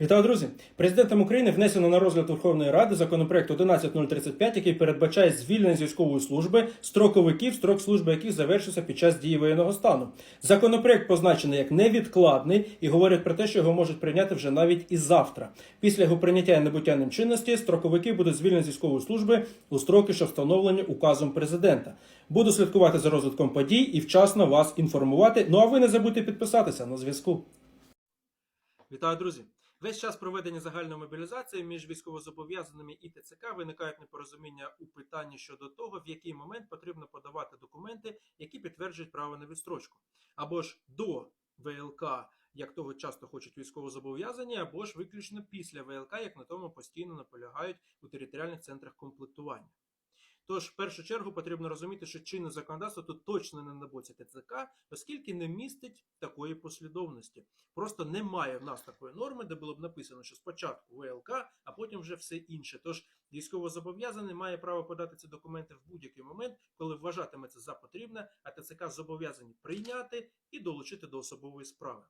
Вітаю, друзі! Президентом України внесено на розгляд Верховної Ради законопроект 11035, який передбачає звільнення з військової служби строковиків, строк служби яких завершився під час дії воєнного стану. Законопроект позначений як невідкладний і говорить про те, що його можуть прийняти вже навіть і завтра. Після його прийняття і набуття ним чинності строковики будуть звільнені з військової служби у строки, що встановлені указом президента. Буду слідкувати за розвитком подій і вчасно вас інформувати. Ну а ви не забудьте підписатися на зв'язку. Вітаю, друзі! Весь час проведення загальної мобілізації між військовозобов'язаними і ТЦК виникають непорозуміння у питанні щодо того, в який момент потрібно подавати документи, які підтверджують право на відстрочку, або ж до ВЛК, як того часто хочуть військовозобов'язані, або ж виключно після ВЛК, як на тому постійно наполягають у територіальних центрах комплектування. Тож, в першу чергу, потрібно розуміти, що чинне законодавство тут точно не на боці ТЦК, оскільки не містить такої послідовності. Просто немає в нас такої норми, де було б написано, що спочатку ВЛК, а потім вже все інше. Тож військовозобов'язаний має право подати ці документи в будь-який момент, коли вважатиме це за потрібне, а ТЦК зобов'язані прийняти і долучити до особової справи.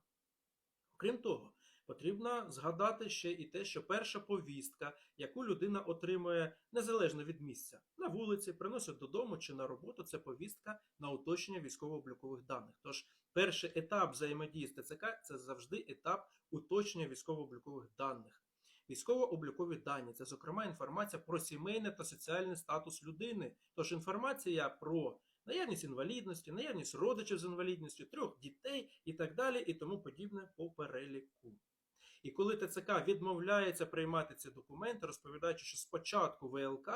Крім того, потрібно згадати ще і те, що перша повістка, яку людина отримує незалежно від місця на вулиці, приносить додому чи на роботу, це повістка на уточнення військово-облікових даних. Тож перший етап взаємодії з ТЦК це завжди етап уточнення військово-облікових даних. Військово-облікові дані це, зокрема, інформація про сімейний та соціальний статус людини. Тож інформація про наявність інвалідності, наявність родичів з інвалідністю, трьох дітей і так далі, і тому подібне по переліку. І коли ТЦК відмовляється приймати ці документи, розповідаючи, що спочатку ВЛК,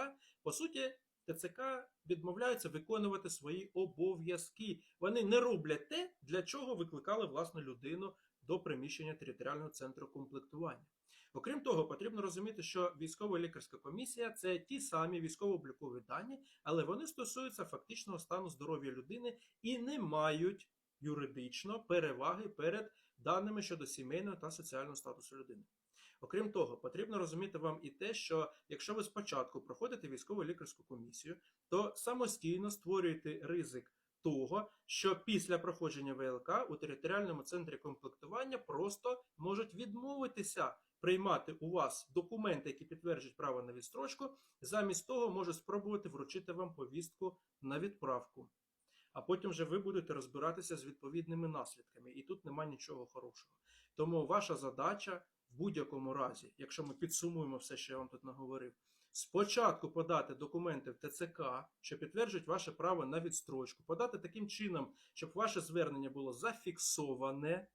по суті, ТЦК відмовляються виконувати свої обов'язки. Вони не роблять те, для чого викликали власну людину до приміщення територіального центру комплектування. Окрім того, потрібно розуміти, що військова лікарська комісія це ті самі військово-облікові дані, але вони стосуються фактичного стану здоров'я людини і не мають юридично переваги перед даними щодо сімейного та соціального статусу людини. Окрім того, потрібно розуміти вам і те, що якщо ви спочатку проходите військово лікарську комісію, то самостійно створюєте ризик того, що після проходження ВЛК у територіальному центрі комплектування просто можуть відмовитися приймати у вас документи, які підтверджують право на відстрочку, замість того можуть спробувати вручити вам повістку на відправку. А потім вже ви будете розбиратися з відповідними наслідками, і тут нема нічого хорошого. Тому ваша задача в будь-якому разі, якщо ми підсумуємо все, що я вам тут наговорив, спочатку подати документи в ТЦК, що підтверджують ваше право на відстрочку, подати таким чином, щоб ваше звернення було зафіксоване.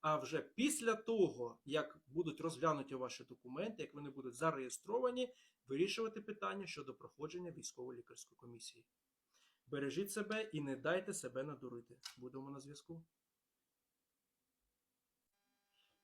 А вже після того, як будуть розглянуті ваші документи, як вони будуть зареєстровані, вирішувати питання щодо проходження військово-лікарської комісії. Бережіть себе і не дайте себе надурити. Будемо на зв'язку.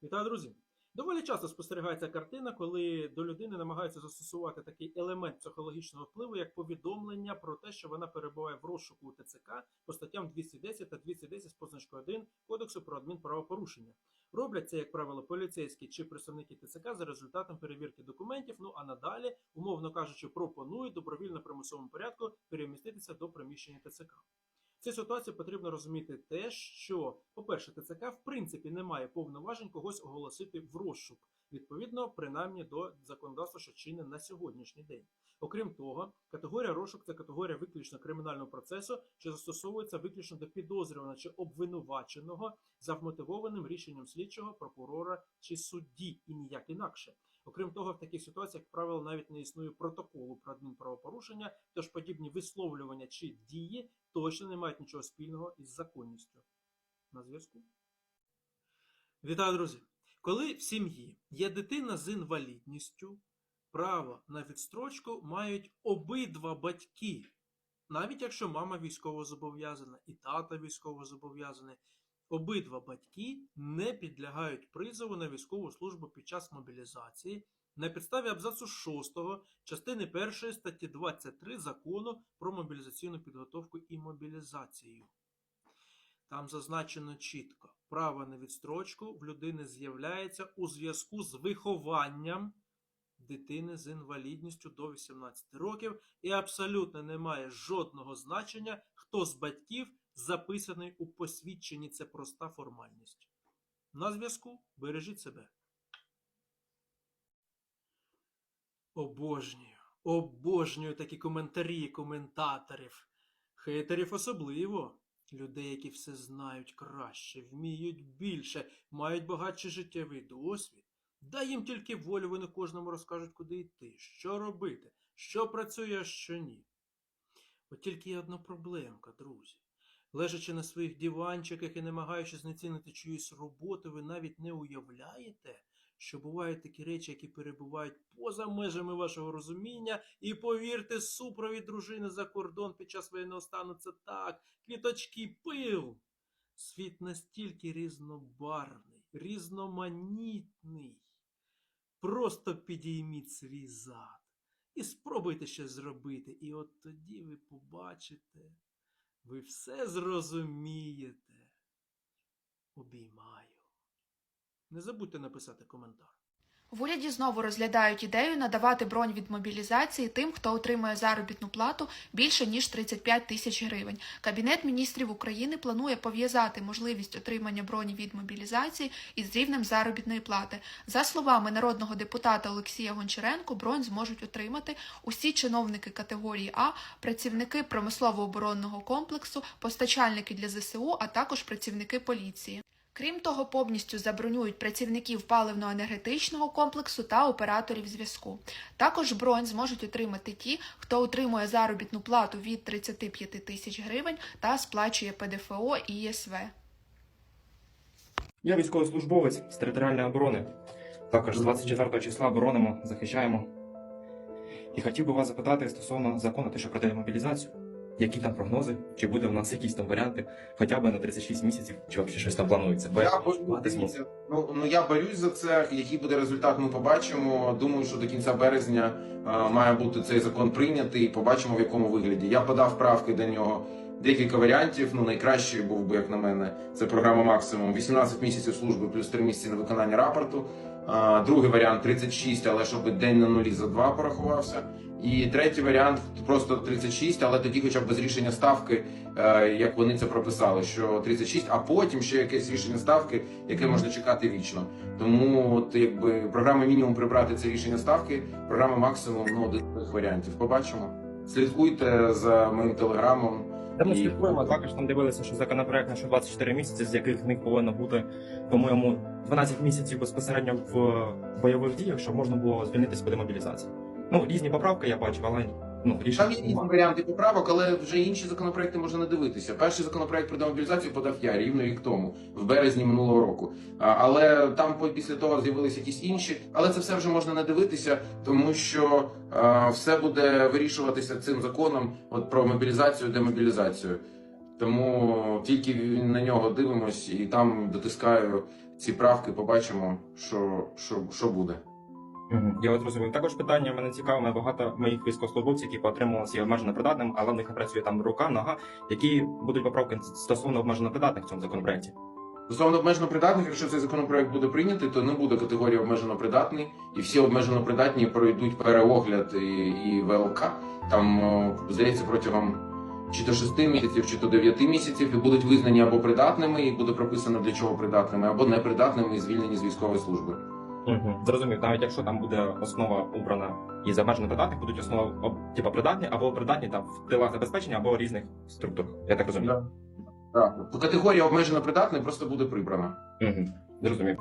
Вітаю, друзі! Доволі часто спостерігається картина, коли до людини намагаються застосувати такий елемент психологічного впливу, як повідомлення про те, що вона перебуває в розшуку у ТЦК по статтям 210 та 210 з позначкою 1 Кодексу про адмінправопорушення. Роблять це, як правило, поліцейські чи представники ТЦК за результатом перевірки документів. Ну а надалі, умовно кажучи, пропонують добровільно примусовому порядку переміститися до приміщення ТЦК. Цій ситуації потрібно розуміти те, що, по-перше, ТЦК в принципі не має повноважень когось оголосити в розшук, відповідно, принаймні до законодавства, що чинне на сьогоднішній день. Окрім того, категорія розшук це категорія виключно кримінального процесу, що застосовується виключно до підозрюваного чи обвинуваченого за вмотивованим рішенням слідчого, прокурора чи судді, і ніяк інакше. Окрім того, в таких ситуаціях, як правило, навіть не існує протоколу про адмінправопорушення, тож подібні висловлювання чи дії точно не мають нічого спільного із законністю. На зв'язку. Вітаю, друзі! Коли в сім'ї є дитина з інвалідністю, право на відстрочку мають обидва батьки, навіть якщо мама військово зобов'язана і тата військово зобов'язаний, обидва батьки не підлягають призову на військову службу під час мобілізації на підставі абзацу 6 частини 1 статті 23 закону про мобілізаційну підготовку і мобілізацію. Там зазначено чітко, право на відстрочку в людини з'являється у зв'язку з вихованням дитини з інвалідністю до 18 років і абсолютно не має жодного значення, хто з батьків записаний у посвідченні. Це проста формальність. На зв'язку бережіть себе. Обожнюю, обожнюю такі коментарі коментаторів. Хейтерів особливо. Людей, які все знають краще, вміють більше, мають багатший життєвий досвід. Дай їм тільки волю, вони кожному розкажуть, куди йти, що робити, що працює, а що ні. От тільки є одна проблемка, друзі. Лежачи на своїх диванчиках і намагаючись знецінити чиюсь роботу, ви навіть не уявляєте, що бувають такі речі, які перебувають поза межами вашого розуміння, і повірте, супровід дружини за кордон під час воєнного стану це так, квіточки, пил. Світ настільки різнобарвний, різноманітний. Просто підійміть свій зад і спробуйте щось зробити, і от тоді ви побачите, ви все зрозумієте. Обіймаю. Не забудьте написати коментар. В уряді знову розглядають ідею надавати бронь від мобілізації тим, хто отримує заробітну плату більше ніж 35 тисяч гривень. Кабінет міністрів України планує пов'язати можливість отримання броні від мобілізації із рівнем заробітної плати. За словами народного депутата Олексія Гончаренко, бронь зможуть отримати усі чиновники категорії А, працівники промислово-оборонного комплексу, постачальники для ЗСУ, а також працівники поліції. Крім того, повністю забронюють працівників паливно-енергетичного комплексу та операторів зв'язку. Також бронь зможуть отримати ті, хто отримує заробітну плату від 35 тисяч гривень та сплачує ПДФО і ЄСВ. Я військовослужбовець з територіальної оборони. Також з 24 числа боронимо, захищаємо. І хотів би вас запитати стосовно закону, те, що про демобілізацію. Які там прогнози? Чи буде в нас якісь там варіанти, хоча б на 36 місяців, чи взагалі щось там планується? Бо Я дивіться, ну, ну я борюсь за це. Який буде результат, ми побачимо. Думаю, що до кінця березня е, має бути цей закон прийнятий. Побачимо в якому вигляді. Я подав правки до нього. Декілька варіантів. Ну найкращий був би, як на мене, це програма максимум 18 місяців служби плюс 3 місяці на виконання рапорту. Другий варіант 36, але щоб день на нулі за два порахувався. І третій варіант просто 36, але тоді, хоча б без рішення ставки, е, як вони це прописали, що 36, а потім ще якесь рішення ставки, яке можна чекати вічно. Тому, от якби програма мінімум прибрати це рішення ставки, програма максимум ну один з варіантів. Побачимо. Слідкуйте за моїм телеграмом. Та ми слідкуємо, також там дивилися, що законопроект на що 24 місяці, з яких в них повинно бути, по-моєму, 12 місяців безпосередньо в бойових діях, щоб можна було звільнитися по демобілізації. Ну, різні поправки я бачив, але ну, Там є різні варіанти поправок, але вже інші законопроекти можна не дивитися. Перший законопроект про демобілізацію подав я рівно рік тому, в березні минулого року. А, Але там після того з'явилися якісь інші. Але це все вже можна не дивитися, тому що а, все буде вирішуватися цим законом от про мобілізацію, демобілізацію. Тому тільки на нього дивимось і там дотискаю ці правки, побачимо, що, що, що буде. Я от зрозумів. Також питання мене цікаве, багато моїх військовослужбовців, які поотримувалися обмежено придатним, але в них працює там рука, нога, які будуть поправки стосовно обмежено придатних в цьому законопроекті. Стосовно обмежено придатних, якщо цей законопроект буде прийнятий, то не буде категорії обмежено придатний, і всі обмежено придатні пройдуть переогляд і, і ВЛК. Там здається протягом чи то 6 місяців, чи то 9 місяців, і будуть визнані або придатними, і буде прописано для чого придатними, або непридатними і звільнені з військової служби. Угу. Зрозумів, навіть якщо там буде основа обрана і обмежено придатних, будуть основа типу, придатні або придатні там в тилах забезпечення або різних структурах. Я так розумію. Так. Категорія обмежено придатний просто буде прибрана. Угу. Зрозумів.